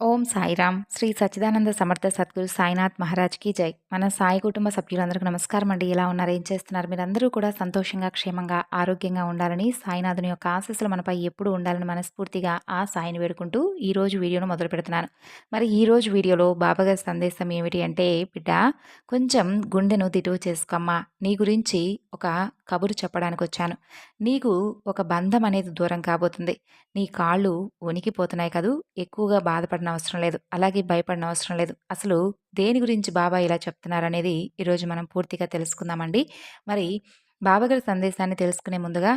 ఓం సాయిరామ్. శ్రీ సచ్చిదానంద సమర్థ సద్గురు సాయినాథ్ మహారాజ్కి జై. మన సాయి కుటుంబ సభ్యులందరికీ నమస్కారం అండి. ఎలా ఉన్నారు? ఏం చేస్తున్నారు? మీరందరూ కూడా సంతోషంగా క్షేమంగా ఆరోగ్యంగా ఉండాలని సాయినాథుని యొక్క ఆశీస్సులు మనపై ఎప్పుడు ఉండాలని మనస్ఫూర్తిగా ఆ సాయిని వేడుకుంటూ ఈరోజు వీడియోను మొదలు పెడుతున్నాను. మరి ఈరోజు వీడియోలో బాబాగారి సందేశం ఏమిటి అంటే బిడ్డ కొంచెం గుండెను దిటువు చేసుకోమ్మా నీ గురించి ఒక కబురు చెప్పడానికి వచ్చాను నీకు ఒక బంధం అనేది దూరం కాబోతుంది. నీ కాళ్ళు వణికిపోతున్నాయి కదూ ఎక్కువగా బాధపడిన అవసరం లేదు. అలాగే భయపడిన అవసరం లేదు. అసలు దేని గురించి బాబా ఇలా చెప్తున్నారనేది ఈరోజు మనం పూర్తిగా తెలుసుకుందామండి. మరి బాబాగారి సందేశాన్ని తెలుసుకునే ముందుగా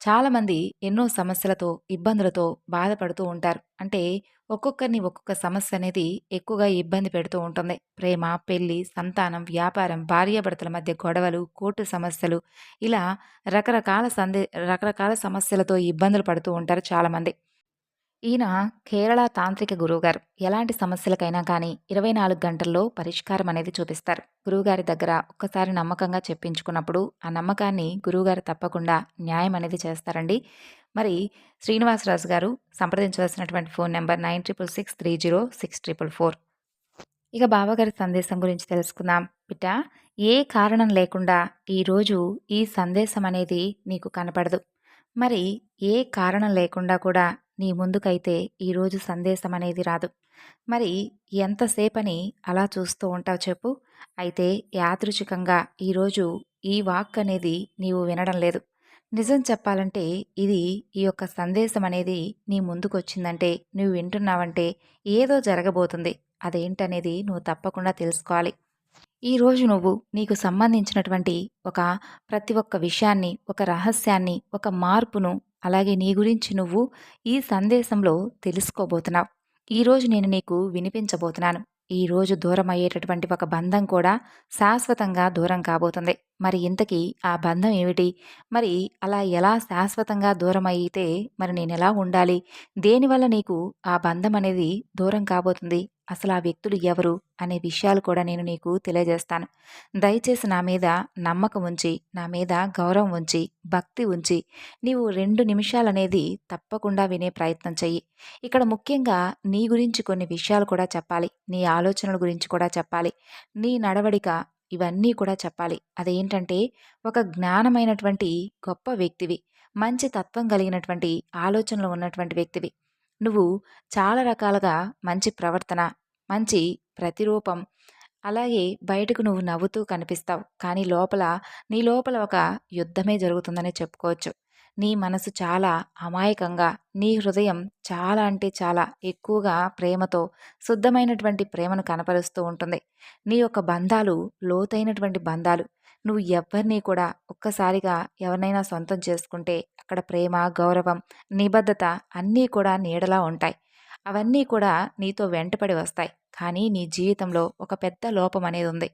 చాలామంది ఎన్నో సమస్యలతో ఇబ్బందులతో బాధపడుతూ ఉంటారు. అంటే ఒక్కొక్కరిని ఒక్కొక్క సమస్య అనేది ఎక్కువగా ఇబ్బంది పెడుతూ ఉంటుంది. ప్రేమ పెళ్ళి సంతానం వ్యాపారం భార్యాభర్తల మధ్య గొడవలు కోర్టు సమస్యలు ఇలా రకరకాల సందే రకరకాల సమస్యలతో ఇబ్బందులు పడుతూ ఉంటారు చాలామంది. ఈయన కేరళ తాంత్రిక గురువుగారు. ఎలాంటి సమస్యలకైనా కానీ ఇరవై నాలుగు గంటల్లో పరిష్కారం అనేది చూపిస్తారు. గురువుగారి దగ్గర ఒక్కసారి నమ్మకంగా చెప్పించుకున్నప్పుడు ఆ నమ్మకాన్ని గురువుగారు తప్పకుండా న్యాయం అనేది చేస్తారండి. మరి శ్రీనివాసరాజు గారు సంప్రదించవలసినటువంటి phone number nine triple six three zero six triple four. ఇక బావగారి సందేశం గురించి తెలుసుకుందాం. బిడ్డ ఏ కారణం లేకుండా ఈరోజు ఈ సందేశం అనేది నీకు కనపడదు. మరి ఏ కారణం లేకుండా కూడా నీ ముందుకైతే ఈరోజు సందేశం అనేది రాదు. మరి ఎంతసేపని అలా చూస్తూ ఉంటావు చెప్పు. అయితే యాదృచ్ఛికంగా ఈరోజు ఈ వాక్ అనేది నీవు వినడం లేదు. నిజం చెప్పాలంటే ఇది ఈ యొక్క సందేశం అనేది నీ ముందుకొచ్చిందంటే నువ్వు వింటున్నావంటే ఏదో జరగబోతుంది. అదేంటనేది నువ్వు తప్పకుండా తెలుసుకోవాలి. ఈరోజు నువ్వు నీకు సంబంధించినటువంటి ఒక ప్రతి ఒక్క విషయాన్ని ఒక రహస్యాన్ని ఒక మార్పును అలాగే నీ గురించి నువ్వు ఈ సందేశంలో తెలుసుకోబోతున్నావు. ఈరోజు నేను నీకు వినిపించబోతున్నాను. ఈరోజు దూరం అయ్యేటటువంటి ఒక బంధం కూడా శాశ్వతంగా దూరం కాబోతుంది. మరి ఇంతకీ ఆ బంధం ఏమిటి? మరి అలా ఎలా శాశ్వతంగా దూరం అయితే మరి నేను ఎలా ఉండాలి? దేనివల్ల నీకు ఆ బంధం అనేది దూరం కాబోతుంది? అసలు ఆ వ్యక్తులు ఎవరు అనే విషయాలు కూడా నేను నీకు తెలియజేస్తాను. దయచేసి నా మీద నమ్మకం ఉంచి నా మీద గౌరవం ఉంచి భక్తి ఉంచి నీవు రెండు నిమిషాలు అనేది తప్పకుండా వినే ప్రయత్నం చెయ్యి. ఇక్కడ ముఖ్యంగా నీ గురించి కొన్ని విషయాలు కూడా చెప్పాలి. నీ ఆలోచనల గురించి కూడా చెప్పాలి. నీ నడవడిక ఇవన్నీ కూడా చెప్పాలి. అదేంటంటే ఒక జ్ఞానమైనటువంటి గొప్ప వ్యక్తివి మంచి తత్వం కలిగినటువంటి ఆలోచనలు ఉన్నటువంటి వ్యక్తివి. నువ్వు చాలా రకాలుగా మంచి ప్రవర్తన మంచి ప్రతిరూపం అలాగే బయటకు నువ్వు నవ్వుతూ కనిపిస్తావు. కానీ లోపల నీ లోపల ఒక యుద్ధమే జరుగుతుందని చెప్పుకోవచ్చు. నీ మనసు చాలా అమాయకంగా నీ హృదయం చాలా అంటే చాలా ఎక్కువగా ప్రేమతో శుద్ధమైనటువంటి ప్రేమను కనపరుస్తూ ఉంటుంది. నీ యొక్క బంధాలు లోతైనటువంటి బంధాలు నువ్వు ఎవరిని కూడా ఒక్కసారిగా ఎవరినైనా సొంతం చేసుకుంటే అక్కడ ప్రేమ గౌరవం నిబద్ధత అన్నీ కూడా నీడలా ఉంటాయి. అవన్నీ కూడా నీతో వెంటపడి వస్తాయి. కానీ నీ జీవితంలో ఒక పెద్ద లోపం అనేది ఉంది.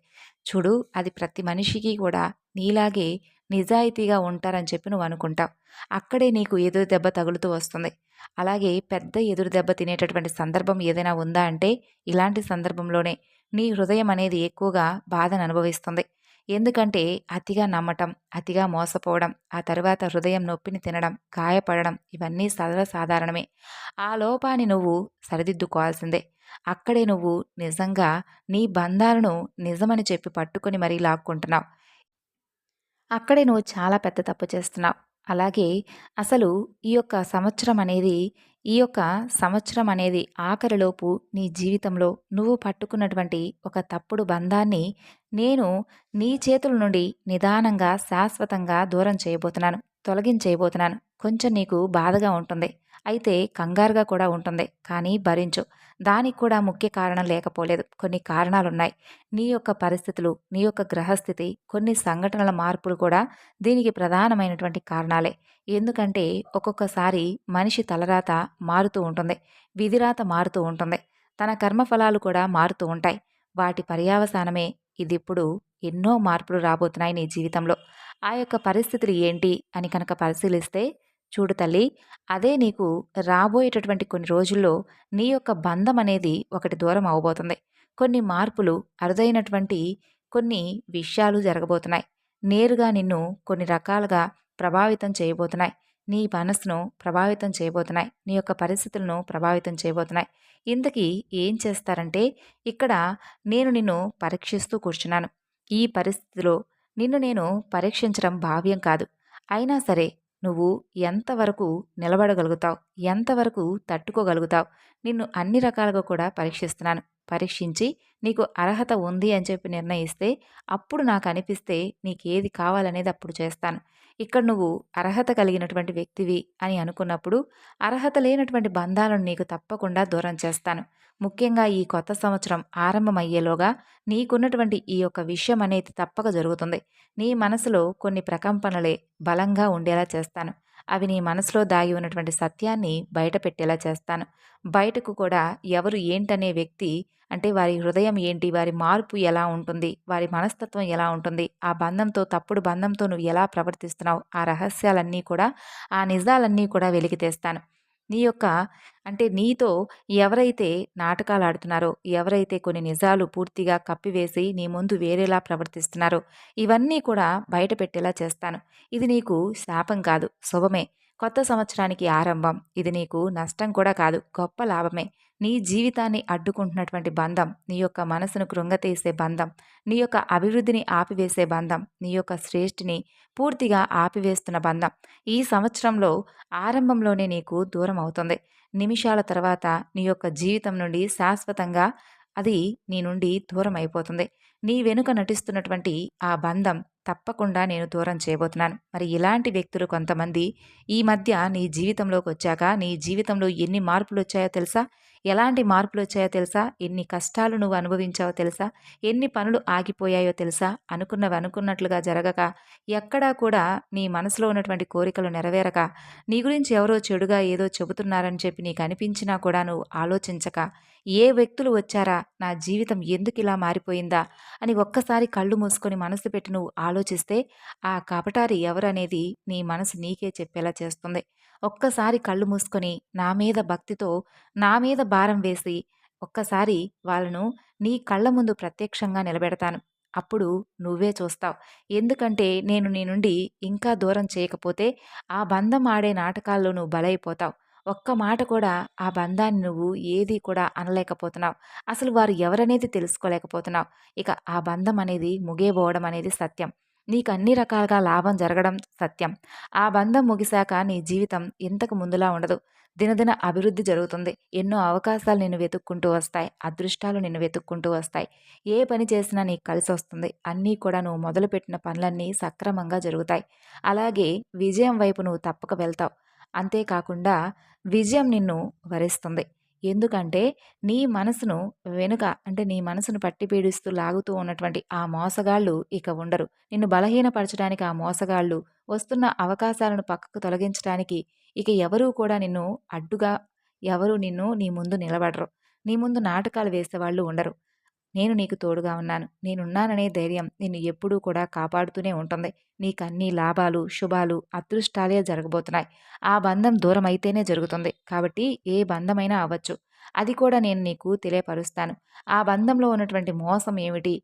చూడు అది ప్రతి మనిషికి కూడా నీలాగే నిజాయితీగా ఉంటారని చెప్పి నువ్వు అనుకుంటావు. అక్కడే నీకు ఎదురు దెబ్బ తగులుతూ వస్తుంది. అలాగే పెద్ద ఎదురు దెబ్బ తినేటటువంటి సందర్భం ఏదైనా ఉందా అంటే ఇలాంటి సందర్భంలోనే నీ హృదయం అనేది ఎక్కువగా బాధను అనుభవిస్తుంది. ఎందుకంటే అతిగా నమ్మటం అతిగా మోసపోవడం ఆ తర్వాత హృదయం నొప్పిని తినడం గాయపడడం ఇవన్నీ సర్వసాధారణమే ఆ లోపాన్ని నువ్వు సరిదిద్దుకోవాల్సిందే. అక్కడే నువ్వు నిజంగా నీ బంధాలను నిజమని చెప్పి పట్టుకొని మరీ లాక్కుంటున్నావు. అక్కడే నువ్వు చాలా పెద్ద తప్పు చేస్తున్నావు. అలాగే అసలు ఈ యొక్క సంవత్సరం అనేది ఈ యొక్క సంవత్సరం అనేది ఆఖరిలోపు నీ జీవితంలో నువ్వు పట్టుకున్నటువంటి ఒక తప్పుడు బంధాన్ని నేను నీ చేతుల నుండి నిదానంగా శాశ్వతంగా దూరం చేయబోతున్నాను తొలగించేయబోతున్నాను. కొంచెం నీకు బాధగా ఉంటుంది. అయితే కంగారుగా కూడా ఉంటుంది. కానీ భరించు. దానికి కూడా ముఖ్య కారణం లేకపోలేదు. కొన్ని కారణాలున్నాయి. నీ యొక్క పరిస్థితులు నీ యొక్క గ్రహస్థితి కొన్ని సంఘటనల మార్పులు కూడా దీనికి ప్రధానమైనటువంటి కారణాలే. ఎందుకంటే ఒక్కొక్కసారి మనిషి తలరాత మారుతూ ఉంటుంది. విధిరాత మారుతూ ఉంటుంది. తన కర్మఫలాలు కూడా మారుతూ ఉంటాయి. వాటి పర్యావసానమే ఇది ఇప్పుడు ఎన్నో మార్పులు రాబోతున్నాయి నీ జీవితంలో. ఆ యొక్క పరిస్థితులు ఏంటి అని కనుక పరిశీలిస్తే చూడు తల్లి అదే నీకు రాబోయేటటువంటి కొన్ని రోజుల్లో నీ యొక్క బంధం అనేది ఒకటి దూరం అవబోతుంది. కొన్ని మార్పులు అరుదైనటువంటి కొన్ని విషయాలు జరగబోతున్నాయి. నేరుగా నిన్ను కొన్ని రకాలుగా ప్రభావితం చేయబోతున్నాయి. నీ మనసును ప్రభావితం చేయబోతున్నాయి. నీ యొక్క పరిస్థితులను ప్రభావితం చేయబోతున్నాయి. ఇంతకీ ఏం చేస్తారంటే ఇక్కడ నేను నిన్ను పరీక్షిస్తూ కూర్చున్నాను. ఈ పరిస్థితిలో నిన్ను నేను పరీక్షించడం భావ్యం కాదు. అయినా సరే నువ్వు ఎంతవరకు నిలబడగలుగుతావు ఎంతవరకు తట్టుకోగలుగుతావు నిన్ను అన్ని రకాలుగా కూడా పరీక్షిస్తున్నాను. పరీక్షించి నీకు అర్హత ఉంది అని చెప్పి నిర్ణయిస్తే అప్పుడు నాకు అనిపిస్తే నీకేది కావాలనేది అప్పుడు చేస్తాను. ఇక్కడ నువ్వు అర్హత కలిగినటువంటి వ్యక్తివి అని అనుకున్నప్పుడు అర్హత లేనటువంటి బంధాలను నీకు తప్పకుండా దూరం చేస్తాను. ముఖ్యంగా ఈ కొత్త సంవత్సరం ఆరంభమయ్యేలోగా నీకున్నటువంటి ఈ యొక్క విషయం అనేది తప్పక జరుగుతుంది. నీ మనసులో కొన్ని ప్రకంపనలే బలంగా ఉండేలా చేస్తాను. అవి నీ మనసులో దాగి ఉన్నటువంటి సత్యాన్ని బయట పెట్టేలా చేస్తాను. బయటకు కూడా ఎవరు ఏంటనే వ్యక్తి అంటే వారి హృదయం ఏంటి వారి మార్పు ఎలా ఉంటుంది వారి మనస్తత్వం ఎలా ఉంటుంది ఆ బంధంతో తప్పుడు బంధంతో నువ్వు ఎలా ప్రవర్తిస్తున్నావు ఆ రహస్యాలన్నీ కూడా ఆ నిజాలన్నీ కూడా వెలికి తెస్తాను నీ యొక్క అంటే నీతో ఎవరైతే నాటకాలు ఆడుతున్నారో ఎవరైతే కొన్ని నిజాలు పూర్తిగా కప్పివేసి నీ ముందు వేరేలా ప్రవర్తిస్తున్నారో ఇవన్నీ కూడా బయట పెట్టేలా చేస్తాను. ఇది నీకు శాపం కాదు శుభమే. కొత్త సంవత్సరానికి ఆరంభం. ఇది నీకు నష్టం కూడా కాదు గొప్ప లాభమే. నీ జీవితాన్ని అడ్డుకుంటున్నటువంటి బంధం నీ యొక్క మనసును కృంగతీసే బంధం నీ యొక్క అభివృద్ధిని ఆపివేసే బంధం నీ యొక్క శ్రేష్ఠిని పూర్తిగా ఆపివేస్తున్న బంధం. ఈ సంవత్సరంలో ఆరంభంలోనే నీకు దూరం అవుతుంది నిమిషాల తర్వాత నీ యొక్క జీవితం నుండి శాశ్వతంగా అది నీ నుండి దూరం అయిపోతుంది. నీ వెనుక నటిస్తున్నటువంటి ఆ బంధం తప్పకుండా నేను దూరం చేయబోతున్నాను. మరి ఇలాంటి వ్యక్తులు కొంతమంది ఈ మధ్య నీ జీవితంలోకి వచ్చాక నీ జీవితంలో ఎన్ని మార్పులు వచ్చాయో తెలుసా? ఎలాంటి మార్పులు వచ్చాయో తెలుసా? ఎన్ని కష్టాలు నువ్వు అనుభవించావో తెలుసా? ఎన్ని పనులు ఆగిపోయాయో తెలుసా? అనుకున్నవి అనుకున్నట్లుగా జరగక ఎక్కడా కూడా నీ మనసులో ఉన్నటువంటి కోరికలు నెరవేరక నీ గురించి ఎవరో చెడుగా ఏదో చెబుతున్నారని చెప్పి నీకు అనిపించినా కూడా నువ్వు ఆలోచించక ఏ వ్యక్తులు వచ్చారా? నా జీవితం ఎందుకు ఇలా మారిపోయిందా? అని ఒక్కసారి కళ్ళు మూసుకొని మనసు పెట్టి నువ్వు ఆలోచిస్తే ఆ కపటారి ఎవరనేది నీ మనసు నీకే చెప్పేలా చేస్తుంది. ఒక్కసారి కళ్ళు మూసుకొని నా మీద భక్తితో నా మీద భారం వేసి ఒక్కసారి వాళ్ళను నీ కళ్ళ ముందు ప్రత్యక్షంగా నిలబెడతాను. అప్పుడు నువ్వే చూస్తావు. ఎందుకంటే నేను నీ నుండి ఇంకా దూరం చేయకపోతే ఆ బంధం ఆడే నాటకాల్లో నువ్వు బలైపోతావు. ఒక్క మాట కూడా ఆ బంధాన్ని నువ్వు ఏది కూడా అనలేకపోతున్నావు. అసలు వారు ఎవరనేది తెలుసుకోలేకపోతున్నావు. ఇక ఆ బంధం అనేది ముగియబోవడం అనేది సత్యం. నీకు అన్ని రకాలుగా లాభం జరగడం సత్యం. ఆ బంధం ముగిశాక నీ జీవితం ఇంతకు ముందులా ఉండదు. దినదిన అభివృద్ధి జరుగుతుంది. ఎన్నో అవకాశాలు నిన్ను వెతుక్కుంటూ వస్తాయి. అదృష్టాలు నిన్ను వెతుక్కుంటూ వస్తాయి. ఏ పని చేసినా నీకు కలిసి వస్తుంది. అన్నీ కూడా నువ్వు మొదలుపెట్టిన పనులన్నీ సక్రమంగా జరుగుతాయి. అలాగే విజయం వైపు నువ్వు తప్పక వెళ్తావు. అంతేకాకుండా విజయం నిన్ను వరిస్తుంది. ఎందుకంటే నీ మనసును వెనుక అంటే నీ మనసును పట్టి పీడిస్తూ లాగుతూ ఉన్నటువంటి ఆ మోసగాళ్ళు ఇక ఉండరు. నిన్ను బలహీనపరచడానికి ఆ మోసగాళ్ళు వస్తున్న అవకాశాలను పక్కకు తొలగించడానికి ఇక ఎవరూ కూడా నిన్ను అడ్డుగా ఎవరు నిన్ను నీ ముందు నిలబడరు. నీ ముందు నాటకాలు వేసేవాళ్ళు ఉండరు. నేను నీకు తోడుగా ఉన్నాను. నేనున్నాననే ధైర్యం నిన్ను ఎప్పుడూ కూడా కాపాడుతూనే ఉంటుంది. నీకు లాభాలు శుభాలు అదృష్టాలే జరగబోతున్నాయి. ఆ బంధం దూరం అయితేనే జరుగుతుంది. కాబట్టి ఏ బంధమైనా అవ్వచ్చు. అది కూడా నేను నీకు తెలియపరుస్తాను. ఆ బంధంలో ఉన్నటువంటి మోసం ఏమిటి?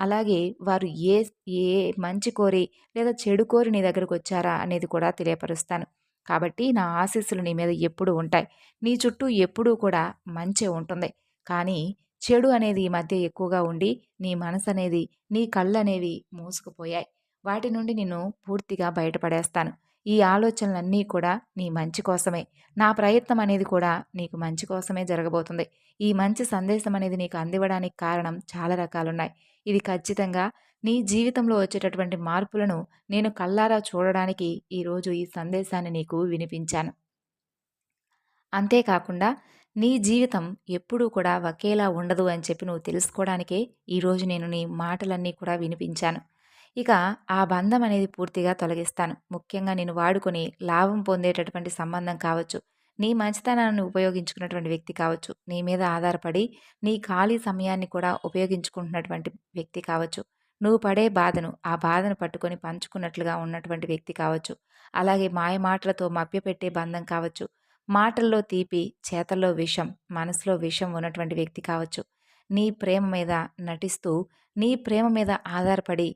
అలాగే వారు ఏ ఏ మంచి కోరి లేదా చెడు కోరి నీ దగ్గరకు వచ్చారా అనేది కూడా తెలియపరుస్తాను. కాబట్టి నా ఆశీస్సులు నీ మీద ఎప్పుడూ ఉంటాయి. నీ చుట్టూ ఎప్పుడూ కూడా మంచి ఉంటుంది. కానీ చెడు అనేది ఈ మధ్య ఎక్కువగా ఉండి నీ మనసు అనేది నీ కళ్ళు అనేవి మూసుకుపోయాయి. వాటి నుండి నిన్ను పూర్తిగా బయటపడేస్తాను. ఈ ఆలోచనలన్నీ కూడా నీ మంచి కోసమే. నా ప్రయత్నం అనేది కూడా నీకు మంచి కోసమే జరగబోతుంది. ఈ మంచి సందేశం అనేది నీకు అందివ్వడానికి కారణం చాలా రకాలున్నాయి. ఇది ఖచ్చితంగా నీ జీవితంలో వచ్చేటటువంటి మార్పులను నేను కల్లారా చూడడానికి ఈరోజు ఈ సందేశాన్ని నీకు వినిపించాను. అంతేకాకుండా నీ జీవితం ఎప్పుడూ కూడా ఒకేలా ఉండదు అని చెప్పి నువ్వు తెలుసుకోవడానికే ఈరోజు నేను నీ మాటలన్నీ కూడా వినిపించాను. ఇక ఆ బంధం అనేది పూర్తిగా తొలగిస్తాను. ముఖ్యంగా నేను వాడుకొని లాభం పొందేటటువంటి సంబంధం కావచ్చు. నీ మంచితనాన్ని ఉపయోగించుకున్నటువంటి వ్యక్తి కావచ్చు. నీ మీద ఆధారపడి నీ ఖాళీ సమయాన్ని కూడా ఉపయోగించుకుంటున్నటువంటి వ్యక్తి కావచ్చు. నువ్వు పడే బాధను ఆ బాధను పట్టుకొని పంచుకున్నట్లుగా ఉన్నటువంటి వ్యక్తి కావచ్చు. అలాగే మాయ మాటలతో మభ్యపెట్టే బంధం కావచ్చు. మాటల్లో తీపి చేతల్లో విషం మనసులో విషం ఉన్నటువంటి వ్యక్తి కావచ్చు. నీ ప్రేమ మీద నటిస్తూ నీ ప్రేమ మీద ఆధారపడి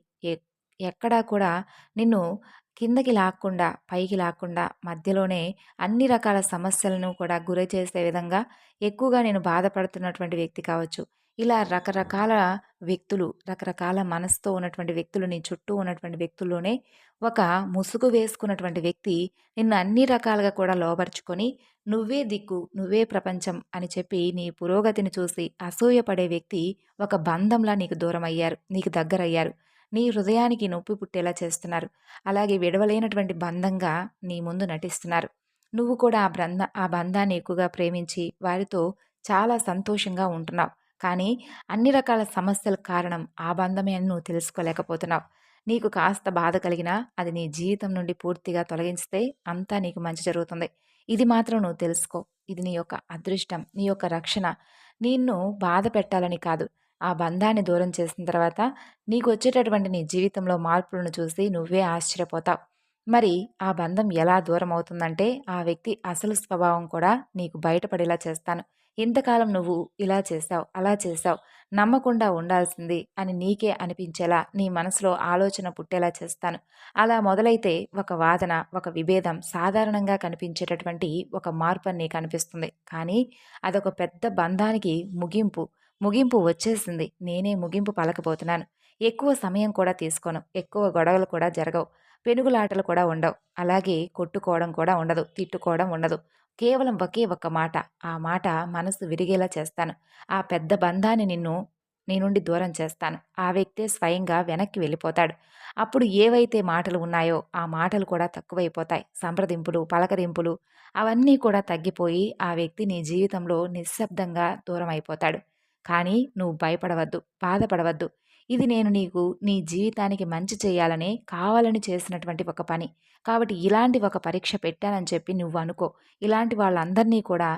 ఎక్కడా కూడా నిన్ను కిందకి లాక్కుండా పైకి లాక్కుండా మధ్యలోనే అన్ని రకాల సమస్యలను కూడా గురి చేసే విధంగా ఎక్కువగా నేను బాధపడుతున్నటువంటి వ్యక్తి కావచ్చు. ఇలా రకరకాల వ్యక్తులు రకరకాల మనసుతో ఉన్నటువంటి వ్యక్తులు నీ చుట్టూ ఉన్నటువంటి వ్యక్తుల్లోనే ఒక ముసుగు వేసుకున్నటువంటి వ్యక్తి నిన్ను అన్ని రకాలుగా కూడా లోబరుచుకొని నువ్వే దిక్కు నువ్వే ప్రపంచం అని చెప్పి నీ పురోగతిని చూసి అసూయపడే వ్యక్తి ఒక బంధంలా నీకు దూరం అయ్యారు నీకు దగ్గరయ్యారు. నీ హృదయానికి నొప్పి పుట్టేలా చేస్తున్నారు. అలాగే విడవలేనటువంటి బంధంగా నీ ముందు నటిస్తున్నారు. నువ్వు కూడా ఆ బంధ ఆ బంధాన్ని ఎక్కువగా ప్రేమించి వారితో చాలా సంతోషంగా ఉంటున్నావు. కానీ అన్ని రకాల సమస్యల కారణం ఆ బంధమే అని నువ్వు తెలుసుకోలేకపోతున్నావు. నీకు కాస్త బాధ కలిగినా అది నీ జీవితం నుండి పూర్తిగా తొలగించితే అంతా నీకు మంచి జరుగుతుంది. ఇది మాత్రం నువ్వు తెలుసుకో. ఇది నీ యొక్క అదృష్టం నీ యొక్క రక్షణ. నిన్ను బాధ పెట్టాలని కాదు. ఆ బంధాన్ని దూరం చేసిన తర్వాత నీకు వచ్చేటటువంటి నీ జీవితంలో మార్పులను చూసి నువ్వే ఆశ్చర్యపోతావు. మరి ఆ బంధం ఎలా దూరం అవుతుందంటే ఆ వ్యక్తి అసలు స్వభావం కూడా నీకు బయటపడేలా చేస్తాను. ఇంతకాలం నువ్వు ఇలా చేశావు అలా చేశావు నమ్మకుండా ఉండాల్సింది అని నీకే అనిపించేలా నీ మనసులో ఆలోచన పుట్టేలా చేస్తాను. అలా మొదలైతే ఒక వాదన ఒక విభేదం సాధారణంగా కనిపించేటటువంటి ఒక మార్పు అని నీకు అనిపిస్తుంది. కానీ అదొక పెద్ద బంధానికి ముగింపు ముగింపు వచ్చేసింది. నేనే ముగింపు పలకపోతున్నాను ఎక్కువ సమయం కూడా తీసుకోను. ఎక్కువ గొడవలు కూడా జరగవు. పెనుగులాటలు కూడా ఉండవు. అలాగే కొట్టుకోవడం కూడా ఉండదు. తిట్టుకోవడం ఉండదు. కేవలం ఒకే ఒక్క మాట. ఆ మాట మనసు విరిగేలా చేస్తాను. ఆ పెద్ద బంధాన్ని నిన్ను నీ నుండి దూరం చేస్తాను. ఆ వ్యక్తే స్వయంగా వెనక్కి వెళ్ళిపోతాడు. అప్పుడు ఏవైతే మాటలు ఉన్నాయో ఆ మాటలు కూడా తక్కువైపోతాయి. సంప్రదింపులు పలకరింపులు అవన్నీ కూడా తగ్గిపోయి ఆ వ్యక్తి నీ జీవితంలో నిశ్శబ్దంగా దూరం అయిపోతాడు కానీ నువ్వు భయపడవద్దు బాధపడవద్దు. ఇది నేను నీకు నీ జీవితానికి మంచి చేయాలని కావాలని చేసినటువంటి ఒక పని. కాబట్టి ఇలాంటి ఒక పరీక్ష పెట్టానని చెప్పి నువ్వు అనుకో. ఇలాంటి వాళ్ళందరినీ కూడా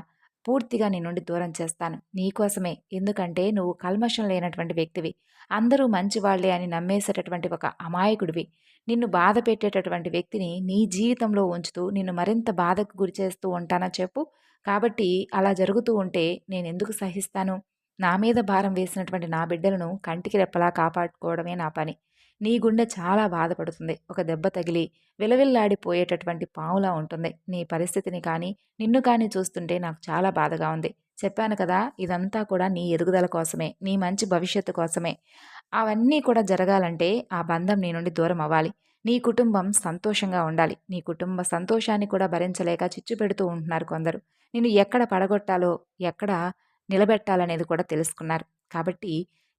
పూర్తిగా నీ నుండి దూరం చేస్తాను. నీకోసమే ఎందుకంటే నువ్వు కల్మషం లేనటువంటి వ్యక్తివి. అందరూ మంచివాళ్ళే అని నమ్మేసేటటువంటి ఒక అమాయకుడివి. నిన్ను బాధ పెట్టేటటువంటి వ్యక్తిని నీ జీవితంలో ఉంచుతూ నిన్ను మరింత బాధకు గురి చేస్తూ ఉంటానా చెప్పు. కాబట్టి అలా జరుగుతూ ఉంటే నేను ఎందుకు సహిస్తాను? నా మీద భారం వేసినటువంటి నా బిడ్డలను కంటికి రెప్పలా కాపాడుకోవడమే నా పని. నీ గుండె చాలా బాధపడుతుంది. ఒక దెబ్బ తగిలి విలవిల్లాడిపోయేటటువంటి పావులా ఉంటుంది. నీ పరిస్థితిని కానీ నిన్ను కానీ చూస్తుంటే నాకు చాలా బాధగా ఉంది. చెప్పాను కదా ఇదంతా కూడా నీ ఎదుగుదల కోసమే నీ మంచి భవిష్యత్తు కోసమే. అవన్నీ కూడా జరగాలంటే ఆ బంధం నీ నుండి దూరం అవ్వాలి. నీ కుటుంబం సంతోషంగా ఉండాలి. నీ కుటుంబ సంతోషాన్ని కూడా భరించలేక చిచ్చు పెడుతూ ఉంటున్నారు కొందరు. నిన్ను ఎక్కడ పడగొట్టాలో ఎక్కడ నిలబెట్టాలనేది కూడా తెలుసుకున్నారు. కాబట్టి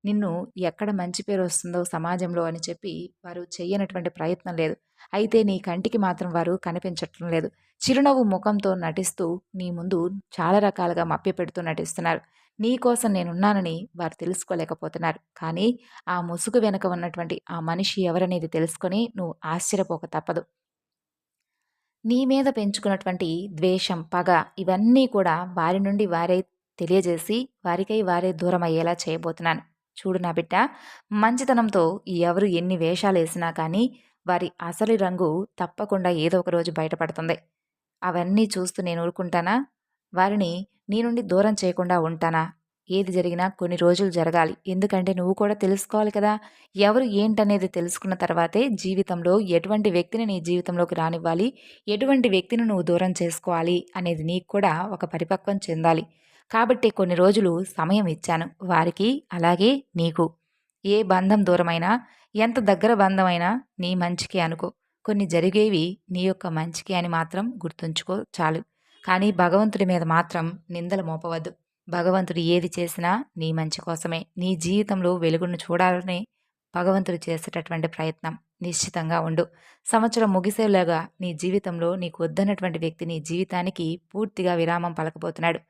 నిన్ను ఎక్కడ మంచి పేరు వస్తుందో సమాజంలో అని చెప్పి వారు చెయ్యనటువంటి ప్రయత్నం లేదు. అయితే నీ కంటికి మాత్రం వారు కనిపించటం లేదు. చిరునవ్వు ముఖంతో నటిస్తూ నీ ముందు చాలా రకాలుగా మభ్యపెడుతూ నటిస్తున్నారు. నీ కోసం నేనున్నానని వారు తెలుసుకోలేకపోతున్నారు. కానీ ఆ ముసుగు వెనుక ఉన్నటువంటి ఆ మనిషి ఎవరనేది తెలుసుకొని నువ్వు ఆశ్చర్యపోక తప్పదు. నీ మీద పెంచుకున్నటువంటి ద్వేషం పగ ఇవన్నీ కూడా వారి నుండి వారే తెలియజేసి వారికై వారే దూరం అయ్యేలా చేయబోతున్నాను. చూడు నా బిడ్డ మంచితనంతో ఎవరు ఎన్ని వేషాలు వేసినా కానీ వారి అసలు రంగు తప్పకుండా ఏదో ఒక రోజు బయటపడుతుంది. అవన్నీ చూస్తూ నేను ఊరుకుంటానా? వారిని నీ నుండి దూరం చేయకుండా ఉంటానా? ఏది జరిగినా కొన్ని రోజులు జరగాలి. ఎందుకంటే నువ్వు కూడా తెలుసుకోవాలి కదా! ఎవరు ఏంటనేది తెలుసుకున్న తర్వాతే జీవితంలో ఎటువంటి వ్యక్తిని నీ జీవితంలోకి రానివ్వాలి ఎటువంటి వ్యక్తిని నువ్వు దూరం చేసుకోవాలి అనేది నీకు కూడా ఒక పరిపక్వం చెందాలి. కాబట్టి కొన్ని రోజులు సమయం ఇచ్చాను. వారికి అలాగే నీకు. ఏ బంధం దూరమైనా ఎంత దగ్గర బంధమైనా నీ మంచికి అనుకో. కొన్ని జరిగేవి నీ యొక్క మంచికి అని మాత్రం గుర్తుంచుకో చాలు. కానీ భగవంతుడి మీద మాత్రం నిందలు మోపవద్దు. భగవంతుడు ఏది చేసినా నీ మంచి కోసమే. నీ జీవితంలో వెలుగును చూడాలని భగవంతుడు చేసేటటువంటి ప్రయత్నం నిశ్చితంగా ఉండు. సంవత్సరం ముగిసేలాగా నీ జీవితంలో నీకు వద్దన్నటువంటి వ్యక్తి నీ జీవితానికి పూర్తిగా విరామం పలకపోతున్నాడు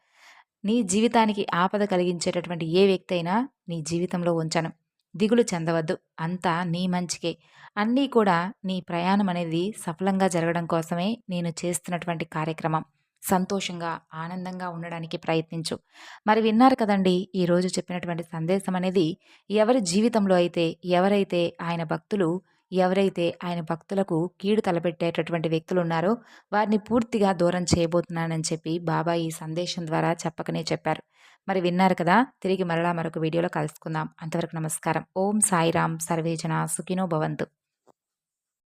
నీ జీవితానికి ఆపద కలిగించేటటువంటి ఏ వ్యక్తి అయినా నీ జీవితంలో ఉంచను. దిగులు చెందవద్దు. అంతా నీ మంచికే. అన్నీ కూడా నీ ప్రయాణం అనేది సఫలంగా జరగడం కోసమే నేను చేస్తున్నటువంటి కార్యక్రమం. సంతోషంగా ఆనందంగా ఉండడానికి ప్రయత్నించు. మరి విన్నారు కదండి ఈరోజు చెప్పినటువంటి సందేశం అనేది ఎవరి జీవితంలో అయితే ఎవరైతే ఆయన భక్తులు ఎవరైతే ఆయన భక్తులకు కీడు తలపెట్టేటటువంటి వ్యక్తులు ఉన్నారో వారిని పూర్తిగా దూరం చేయబోతున్నానని చెప్పి బాబా ఈ సందేశం ద్వారా చెప్పకనే చెప్పారు. మరి విన్నారు కదా తిరిగి మరలా మరొక వీడియోలో కలుసుకుందాం. అంతవరకు నమస్కారం. ఓం సాయిరామ్ సర్వేజన సుఖినో భవంతు.